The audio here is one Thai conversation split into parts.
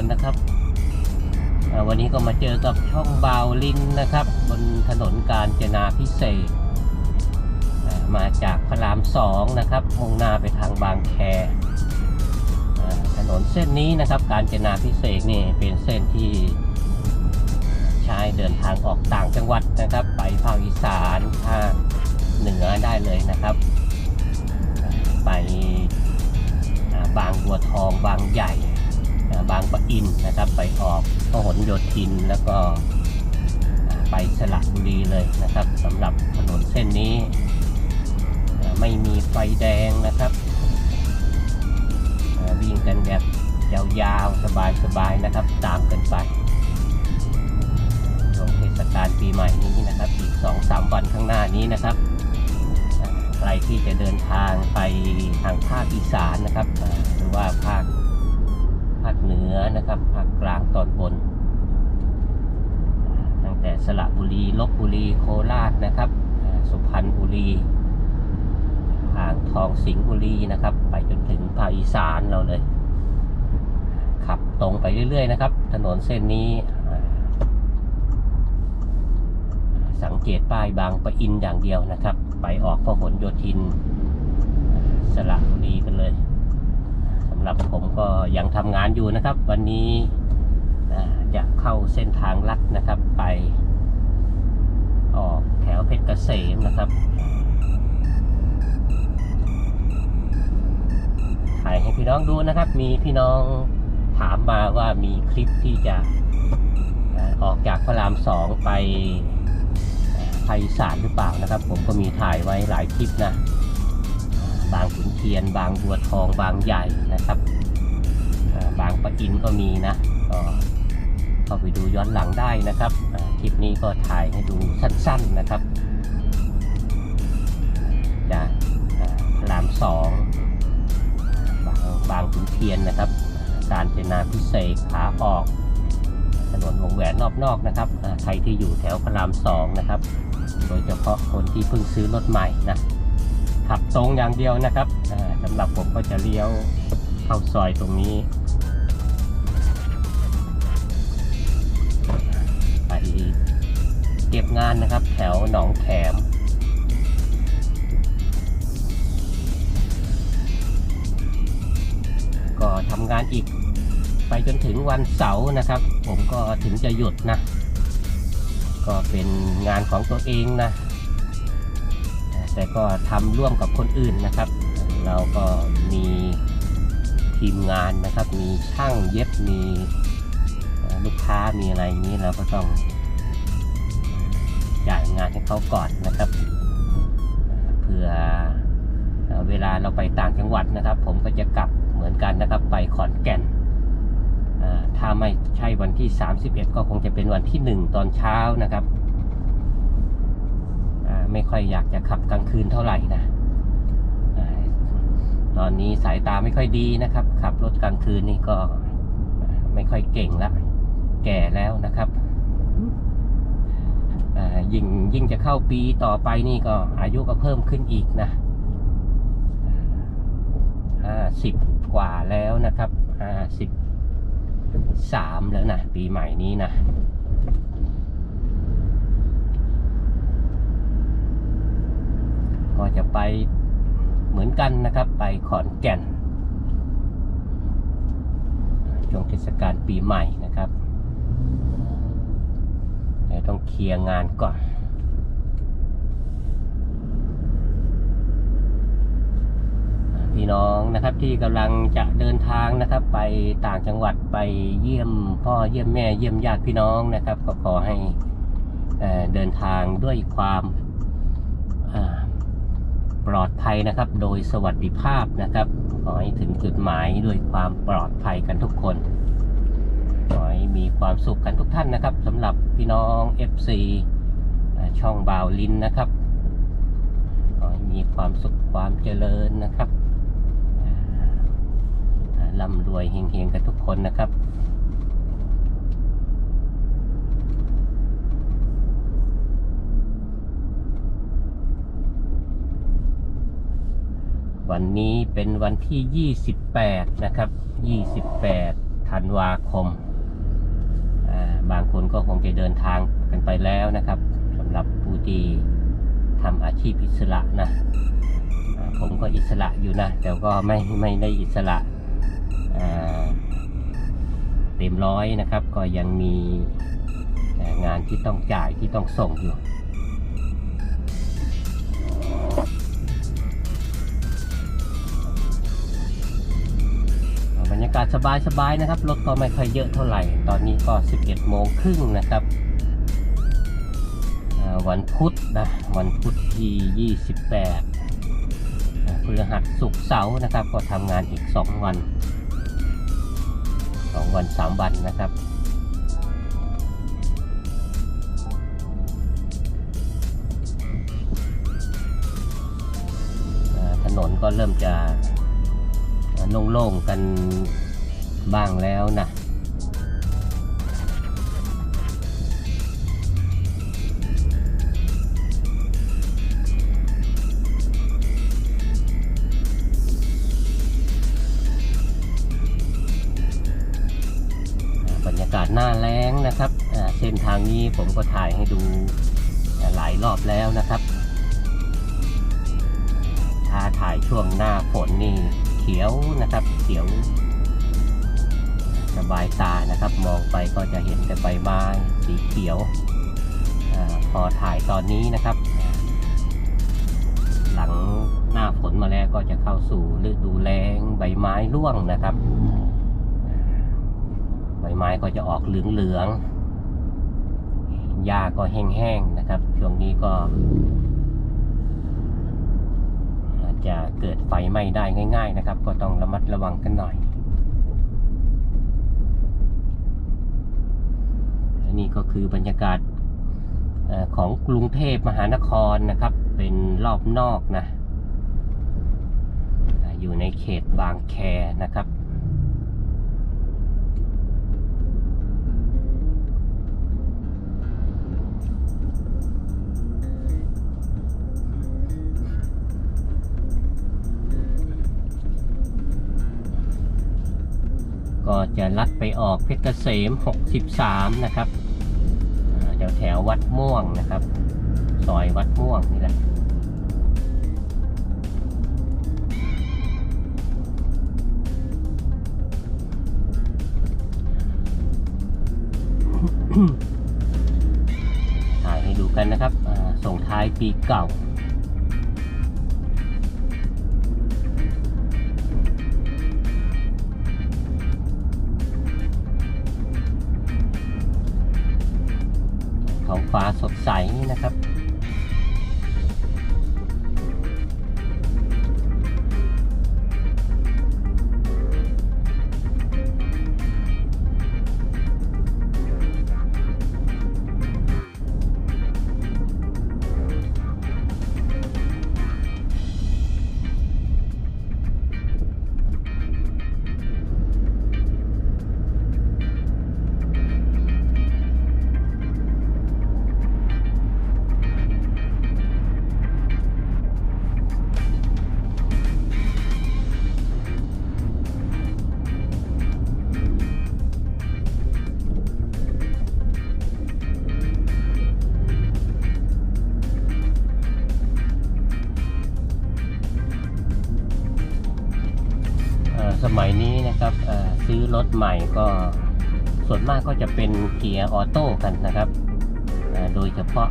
คนนะครับ วันนี้ก็มาเจอกับช่องบาวลินนะครับ บนถนนกาญจนาพิเศษ มาจากพระรามสองนะครับมุ่งหน้าไปทางบางแคถนนเส้นนี้นะครับกาญจนาพิเศษนี่เป็นเส้นที่ใช้เดินทางออกต่างจังหวัดนะครับ ไปภาคอีสานภาคเหนือได้เลยนะครับ ไปบางบัวทองบางใหญ่ บางปะอินนะครับ ไปออกพหลโยธินแล้วก็ไปสระบุรีเลยนะครับสำหรับถนนเส้นนี้ ไม่มีไฟแดงนะครับวิ่งกันแบบยาวๆ สบายๆ นะครับ ตามกันไปช่วงเทศกาลปีใหม่นี้นะครับ อีก 2-3 วันข้างหน้านี้นะครับ ใครที่จะเดินทางไปทางภาคอีสานนะครับ หรือว่าภาคาคเหนือนะครับภาคกลางตอนบน ตั้งแต่สระบุรีลบบุรีโคราชนะครับสุพรรณบุรีอ่างทองสิงห์บุรีนะครับ ไปจนถึงภาคอีสานเราเลย ขับตรงไปเรื่อยๆนะครับ ถนนเส้นนี้ สังเกตป้ายบางปะอินอย่างเดียวนะครับ ไปออกพหลโยธิน สระบุรีกันเลยำหรับผมก็ยังทำงานอยู่นะครับ วันนี้จะเข้าเส้นทางลัดนะครับไป ออกแถวเพชรเกษมนะครับถ่ายให้พี่น้องดูนะครับ มีพี่น้องถามมาว่ามีคลิปที่จะออกจากพระรามสองไปไทยสารหรือเปล่านะครับ ผมก็มีถ่ายไว้หลายคลิปนะ บางขุนเทียน บางบัวทอง บางใหญ่นะครับ บางปะอินก็มีนะก็เข้าไปดูย้อนหลังได้นะครับคลิปนี้ก็ถ่ายให้ดูสั้นๆนะครับจากอ่าพรามสองบางบางขุนเทียนนะครับ การเจนาพิเศษขาออก ถนนวงแหวนรอบนอกนะครับใครที่อยู่แถวพระรามสองนะครับ โดยเฉพาะคนที่เพิ่งซื้อรถใหม่นะ ขับตรงอย่างเดียวนะครับสำหรับผมก็จะเลี้ยวเข้าซอยตรงนี้ ไปเก็บงานนะครับ แถวหนองแขมก็ทำงานอีกไปจนถึงวันเสาร์นะครับ ผมก็ถึงจะหยุดนะ ก็เป็นงานของตัวเองนะ แต่ก็ทำร่วมกับคนอื่นนะครับ เราก็มีทีมงานนะครับ มีช่างเย็บมีลูกค้ามีอะไรอย่างนี้เราก็ต้องจ่ายงานให้เขาก่อนนะครับเผื่อเวลาเราไปต่างจังหวัดนะครับ ผมก็จะกลับเหมือนกันนะครับ ไปขอนแก่นถ้าไม่ใช่วันที่ 31 ก็คงจะเป็นวันที่ 1 ตอนเช้านะครับ ไม่ค่อยอยากจะขับกลางคืนเท่าไหร่นะตอนนี้สายตาไม่ค่อยดีนะครับ ขับรถกลางคืนนี่ก็ไม่ค่อยเก่งละแก่แล้วนะครับยิ่งยิ่งจะเข้าปีต่อไปนี่ก็อายุก็เพิ่มขึ้นอีกนะห้าสิบกว่าแล้วนะครับห้าสิบสามแล้วนะ ปีใหม่นี้นะ ก็จะไปเหมือนกันนะครับ ไปขอนแก่นช่วงเทศกาลปีใหม่นะครับแต่ต้องเคลียร์งานก่อนพี่น้องนะครับที่กำลังจะเดินทางนะครับ ไปต่างจังหวัดไปเยี่ยมพ่อเยี่ยมแม่เยี่ยมญาติพี่น้องนะครับ ก็ขอให้เอ่อเดินทางด้วยความ ปลอดภัยนะครับ โดยสวัสดิภาพนะครับ ขอให้ถึงจุดหมายด้วยความปลอดภัยกันทุกคน ขอให้มีความสุขกันทุกท่านนะครับสำหรับพี่น้อง FC ช่องบาวลินนะครับ ขอให้มีความสุขความเจริญนะครับร่ำรวยเฮงๆกันทุกคนนะครับ วันนี้เป็นวันที่ 28 นะครับ 28 ธันวาคม บางคนก็คงจะเดินทางกันไปแล้วนะครับสำหรับผู้ที่ทำอาชีพอิสระนะ ผมก็อิสระอยู่นะ แต่ก็ไม่ไม่ได้อิสระเต็มร้อยนะครับ ก็ยังมีงานที่ต้องจ่ายที่ต้องส่งอยู่ากาศสบายๆนะครับ รถก็ไม่ค่อยเยอะเท่าไหร่ ตอนนี้ก็ 11โมงครึ่งนะครับวันพุธนะ วันพุธที่ 28อ่าพฤหัสศุกร์เสาร์นะครับ ก็ทำงานอีก 2 วัน 2 วัน 3 วันนะครับถนนก็เริ่มจะ โล่งๆกันบ้างแล้วนะบรรยากาศหน้าแล้งนะครับเส้นทางนี้ผมก็ถ่ายให้ดูหลายรอบแล้วนะครับ ถ้าถ่ายช่วงหน้าฝนนี่ เขียวนะครับ เขียว สบายตานะครับ มองไปก็จะเห็นแต่ใบไม้สีเขียวอพอถ่ายตอนนี้นะครับ หลังหน้าฝนมาแล้วก็จะเข้าสู่ฤดูแล้งใบไม้ร่วงนะครับ ใบไม้ก็จะออกเหลืองๆหญ้าก็แห้งๆนะครับ ช่วงนี้ก็ จะเกิดไฟไหม้ได้ง่าย ๆนะครับ ก็ต้องระมัดระวังกันหน่อยและนี่ก็คือบรรยากาศของกรุงเทพมหานครนะครับ เป็นรอบนอกนะอ่าอยู่ในเขตบางแคนะครับ ก็จะลัดไปออกเพชรเกษม 63 นะครับแถวแถววัดม่วงนะครับ ซอยวัดม่วงนี่แหละถ่ายให้ดูกันนะครับส่งท้ายปีเก่า ใสนะครับ รถใหม่ก็ส่วนมากก็จะเป็นเกียร์ออโต้กันนะครับ โดยเฉพาะ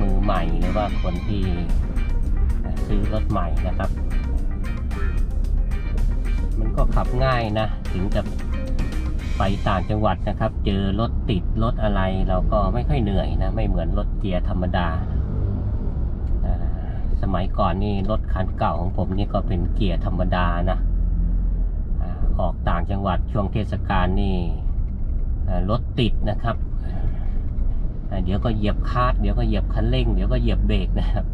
มือใหม่หรือว่าคนที่ซื้อรถใหม่นะครับ มันก็ขับง่ายนะ ถึงจะไปต่างจังหวัดนะครับ เจอรถติดรถอะไรเราก็ไม่ค่อยเหนื่อยนะ ไม่เหมือนรถเกียร์ธรรมดา สมัยก่อนนี่รถคันเก่าของผมนี่ก็เป็นเกียร์ธรรมดานะางจังหวัดช่วงเทศกาลนี่รถติดนะครับ เดี๋ยวก็เหยียบคาดเดี๋ยวก็เหยียบคันเร่ง เดี๋ยวก็เหยียบเบรกนะครับ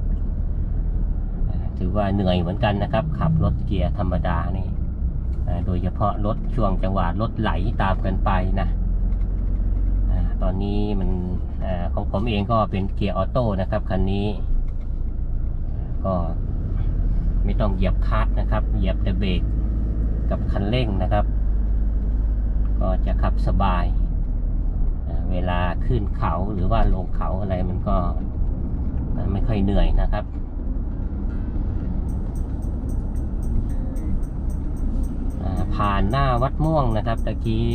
ถือว่าเหนื่อยเหมือนกันนะครับ ขับรถเกียร์ธรรมดานี่โดยเฉพาะรถช่วงจังหวะรถไหลตามกันไปนะตอนนี้มันอของผมเองก็เป็นเกียร์ออโต้นะครับคันนี้ ก็ไม่ต้องเหยียบคลัตช์นะครับ เหยียบแต่เบรก กับคันเร่งนะครับ ก็จะขับสบาย เวลาขึ้นเขาหรือว่าลงเขาอะไรมันก็ไม่ค่อยเหนื่อยนะครับผ่านหน้าวัดม่วงนะครับตะกี้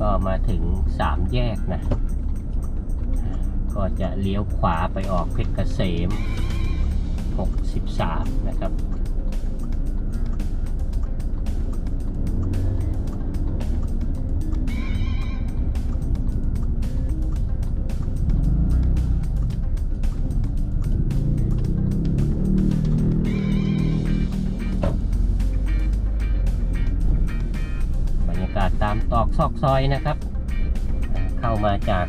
ก็มาถึงสามแยกนะ ก็จะเลี้ยวขวาไปออกเพชรเกษม 63 นะครับ อกซอยนะครับ เข้ามาจาก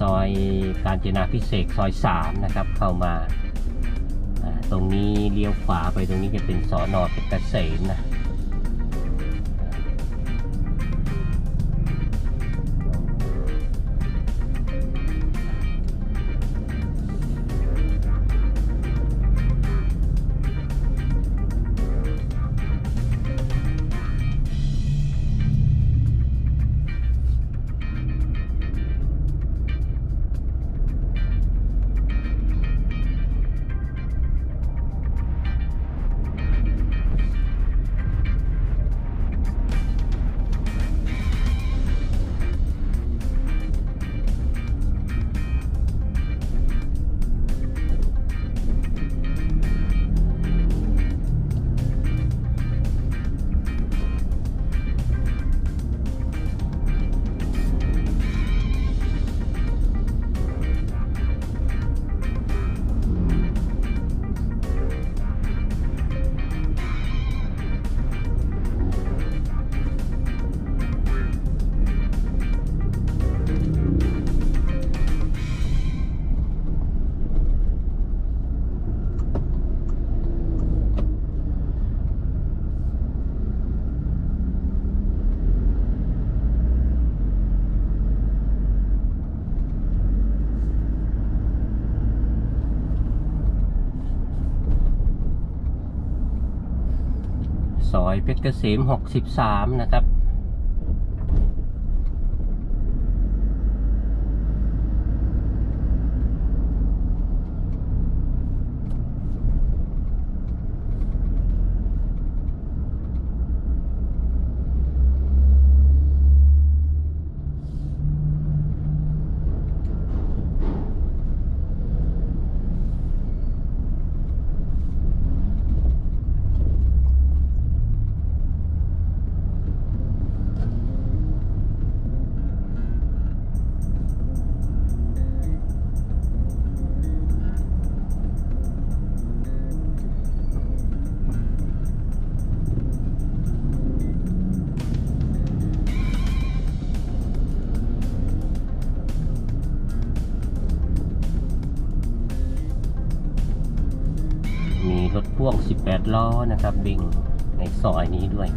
ซอยการจนาพิเศษซอย3นะครับ เข้ามาอ่าตรงนี้เลี้ยวขวาไปตรงนี้จะเป็นสอนอเพชรเกษมนะ ซอยเพชรเกษม 63 นะครับ รถพ่วง 18 ล้อนะครับวิ่งในซอยนี้ด้วย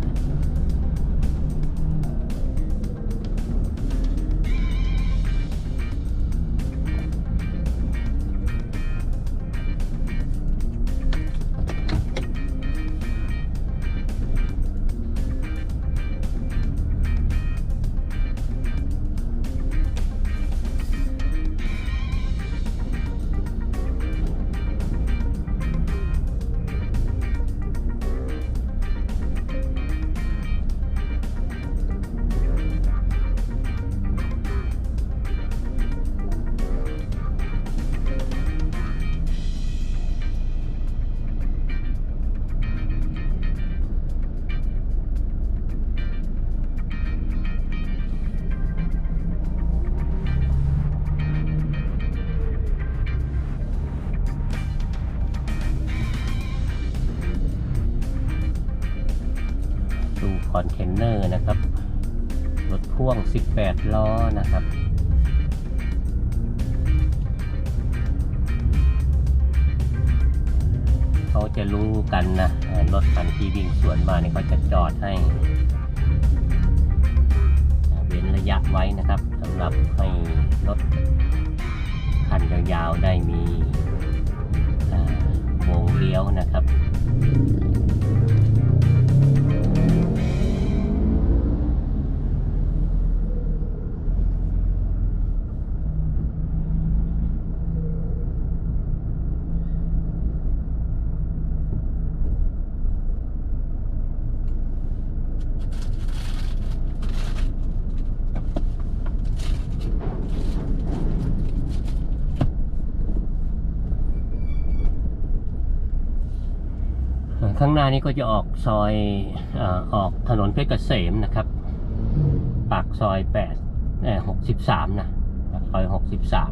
อง 18 ล้อนะครับ เขาจะรู้กันนะรถคันที่วิ่งสวนมาเนี่ยเขาจะจอดให้ เว้นระยะไว้นะครับสำหรับให้รถคันยาวๆได้มีวงเลี้ยวนะครับานี้ก็จะออกซอยออกถนนเพชรเกษมนะครับ ปากซอย8เอ่สามนะปากซอยาม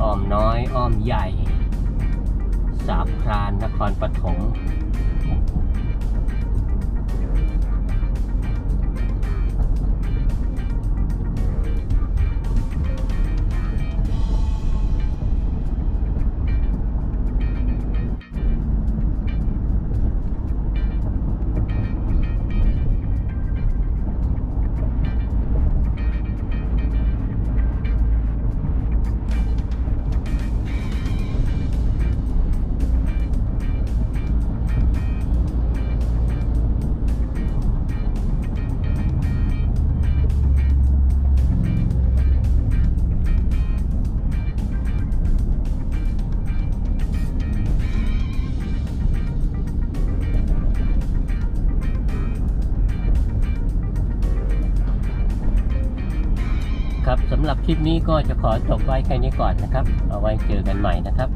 อ้อมน้อยอ้อมใหญ่ สามพรานนครปฐม ลิปนี้ก็จะขอจบไว้แค่นี้ก่อนนะครับ เอาไว้เจอกันใหม่นะครับ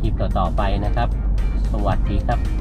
คลิปต่อๆไปนะครับ สวัสดีครับ